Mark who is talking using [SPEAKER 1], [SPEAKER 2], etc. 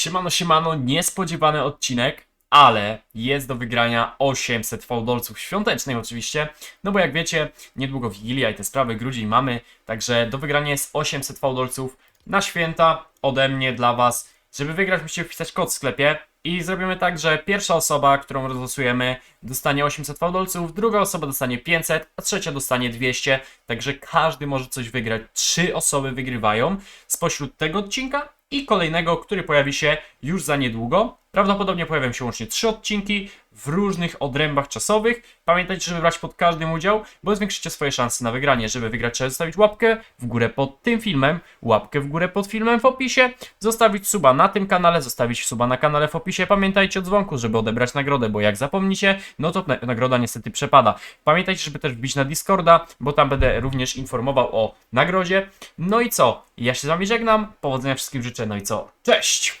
[SPEAKER 1] Siemano, siemano, niespodziewany odcinek, ale jest do wygrania 800 fałdolców świątecznych oczywiście, no bo jak wiecie, niedługo Wigilia i te sprawy, grudzień mamy, także do wygrania jest 800 fałdolców na święta ode mnie dla was. Żeby wygrać musicie wpisać kod w sklepie i zrobimy tak, że pierwsza osoba, którą rozlosujemy dostanie 800 fałdolców, druga osoba dostanie 500, a trzecia dostanie 200, także każdy może coś wygrać. Trzy osoby wygrywają spośród tego odcinka i kolejnego, który pojawi się już za niedługo. Prawdopodobnie pojawią się łącznie trzy odcinki w różnych odrębach czasowych. Pamiętajcie, żeby brać pod każdym udział, bo zwiększycie swoje szanse na wygranie. Żeby wygrać, trzeba zostawić łapkę w górę pod tym filmem, łapkę w górę pod filmem w opisie, zostawić suba na tym kanale, zostawić suba na kanale w opisie. Pamiętajcie o dzwonku, żeby odebrać nagrodę, bo jak zapomnicie, no to na- nagroda niestety przepada. Pamiętajcie, żeby też wbić na Discorda, bo tam będę również informował o nagrodzie. No i co? Ja się z wami żegnam, powodzenia wszystkim życzę, no i co? Cześć!